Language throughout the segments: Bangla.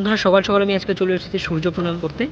বন্ধুরা সকাল সকাল আমি আজকে চলে এসেছি সূর্য প্রণাম করতে।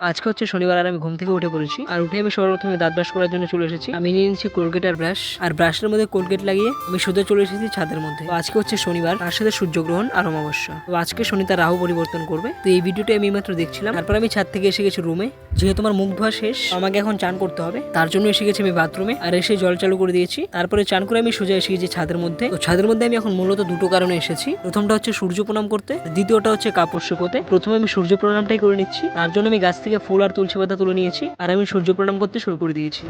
আজকে হচ্ছে শনিবার, আর আমি ঘুম থেকে উঠে পড়েছি। আর উঠে আমি সর্বপ্রথমে দাঁত ব্রাশ করার জন্য চলে এসেছি। আমি নিয়ে নিয়েছি কোলগেট আর ব্রাশ আর ব্রাশের মধ্যে কোলগেট লাগিয়ে আমি সোজা চলে এসেছি ছাদের মধ্যে। আজকে হচ্ছে শনিবার, তার সাথে সূর্যগ্রহণ আর অমাবস্যা। তো আজকে শনি তার রাহু পরিবর্তন করবে। তো এই ভিডিওটা আমি মাত্র দেখছিলাম। তারপর আমি ছাদ থেকে এসে গেছি রুমে যেহেতু আমার মুখ ধোয়া শেষ, আমাকে এখন চান করতে হবে। তার জন্য এসে গেছি আমি বাথরুমে আর এসে জল চালু করে দিয়েছি। তারপরে চান করে আমি সোজা এসে গেছি ছাদের মধ্যে। তো ছাদের মধ্যে আমি এখন মূলত দুটো কারণে এসেছি। প্রথমটা হচ্ছে সূর্য প্রণাম করতে। দ্বিতীয়টা হচ্ছে কাপড় শুকোতে। প্রথমে আমি সূর্য প্রণামটাই করে নিচ্ছি। তার জন্য আমি গাছ থেকে ফুল আর তুলসী পাতা তুলে নিয়েছি। আর আমি সূর্য প্রণাম করতে শুরু করে দিয়েছি।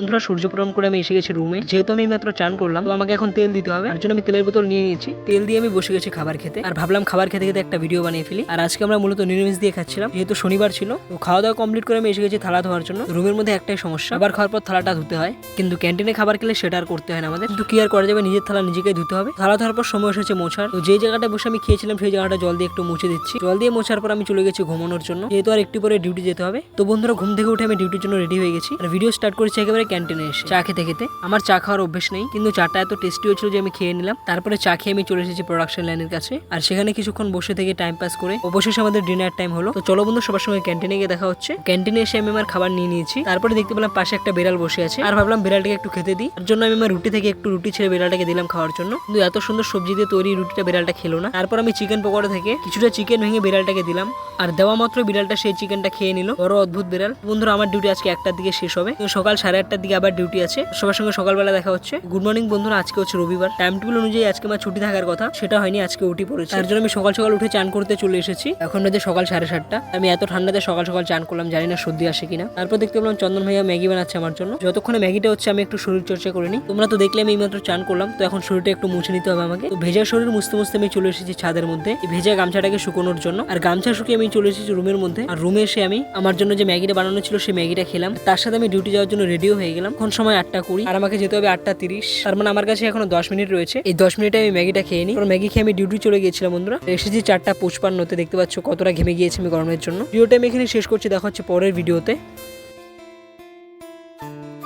বন্ধুরা, সূর্য প্রণাম করে আমি এসে গেছি রুমে যেহেতু আমি মাত্র চান করলাম, তো আমাকে এখন তেল দিতে হবে। তার জন্য আমি তেলের বোতল নিয়ে নিয়েছি। তেল দিয়ে আমি বসে গেছি খাবার খেতে। আর ভাবলাম খাবার খেতে খেতে একটা ভিডিও বানিয়ে ফেলি। আর আজকে আমরা মূলত নিরামিষ দিয়ে খাচ্ছিলাম। যেহেতু শনিবার ছিল, তো খাওয়া দাওয়া কমপ্লিট করে আমি এসে গেছি থালা ধোয়ার জন্য। রুমের মধ্যে একটাই সমস্যা, আবার খাওয়ার পর থালাটা ধুতে হয়। কিন্তু ক্যান্টিনে খাবার খেলে সেটা আর করতে হয় না আমাদের। কিন্তু কি আর করা যাবে? নিজের থালা নিজেকে ধুতে হবে। থালা ধোয়ার পর সময় এসেছে মোছার। তো যে জায়গাটা বসে আমি খেয়েছিলাম, সেই জায়গাটা জল দিয়ে একটু মুছে দিচ্ছি। জল দিয়ে মোছার পর আমি চলে গেছি ঘুমানোর জন্য। যেহেতু আর একটু পরে ডিউটি যেতে হবে। তো বন্ধুরা, ঘুম থেকে উঠে আমি ডিউটির জন্য রেডি হয়ে গেছি। আর ভিডিও স্টার্ট করেছি একেবারে ক্যান্টিনে এসে। চা খেতে খেতে আমার চা খাওয়ার অভ্যেস নেই, কিন্তু চাটা এত টেস্টি হয়েছিল যে আমি খেয়ে নিলাম। তারপরে চা খেয়ে আমি চলে এসেছি প্রোডাকশন লাইনের কাছে। আর সেখানে কিছুক্ষণ বসে থেকে টাইম পাস করে অবশেষে আমাদের ডিনার টাইম হলো। তো চলো বন্ধু, সবার সঙ্গে ক্যান্টিনে গিয়ে দেখা হচ্ছে। ক্যান্টিনে এসে আমি আমার খাবার নিয়ে নিয়েছি। তারপরে দেখতে পেলাম পাশে একটা বিড়াল বসে আছে। আর ভাবলাম বিড়ালটাকে একটু খেতে দিই। তার জন্য আমি আমার রুটি থেকে একটু রুটি ছেড়ে বিড়ালটাকে দিলাম খাওয়ার জন্য। কিন্তু এত সুন্দর সবজি দিয়ে তৈরি রুটিটা বিড়ালটা খেলো না। তারপর আমি চিকেন পকোড়া থেকে কিছুটা চিকেন ভেঙে বিড়ালটাকে দিলাম। আর দেওয়া মাত্র বিড়ালটা সেই চিকেনটা খেয়ে নিল। বড় অদ্ভুত বিড়াল। বন্ধুরা, আমার ডিউটি আজকে একটার দিকে শেষ হবে। সকাল সাড়ে আটটার দিকে আবার ডিউটি আছে। সবার সঙ্গে সকালবেলা দেখা হচ্ছে। গুড মর্নিং বন্ধুরা, আজকে হচ্ছে রবিবার। টাইম টেবিল অনুযায়ী আজকে আমার ছুটি থাকার কথা। সেটা হয়নি, আজকে উঠি পড়েছে। তার জন্য আমি সকাল সকাল উঠে চান করতে চলে এসেছি। এখন বাজে সকাল সাড়ে সাতটা। আমি এত ঠান্ডাতে সকাল সকাল চান করলাম, জানি না সর্দি আসে কিনা। তারপর দেখতে পেলাম চন্দন ভাইয়া ম্যাগি বানাচ্ছে আমার জন্য। যতক্ষণে ম্যাগিটা হচ্ছে, আমি একটু শরীর চর্চা করে তোমরা তো দেখলে আমি এইমাত্র চান করলাম, তো এখন শরীরটা একটু মুছে নিতে হবে আমাকে। তো ভেজা শরীর মুছতে মুছতে আমি চলে এসেছি ছাদের মধ্যে। এই ভেজা গামছাটাকে শুকোনোর জন্য। আর গামছা শুকিয়ে আমি চলে এসেছি রুমের মধ্যে। আর রুমে এসে আমি আমার জন্য যে ম্যাগিটা বানানো ছিল, সেই ম্যাগিটা খেলাম। তার সাথে আমি ডিউটি যাওয়ার জন্য রেডিও হয়ে গেলাম। কোন সময় আটটা কুড়ি। আর আমাকে যেতে হবে আটটা তিরিশ। তার মানে আমার কাছে এখনও দশ মিনিট রয়েছে। এই দশ মিনিটে আমি ম্যাগিটা খেয়ে নিই। ম্যাগি খেয়ে আমি ডিউটি চলে গিয়েছিলাম বন্ধুরা। এসেছি চারটা পুষ্পান্নতে দেখতে পাচ্ছ কতটা ঘেমে গিয়েছে আমি গরমের জন্য। ভিডিওটা আমি এখানে শেষ করছি। দেখা হচ্ছে পরের ভিডিওতে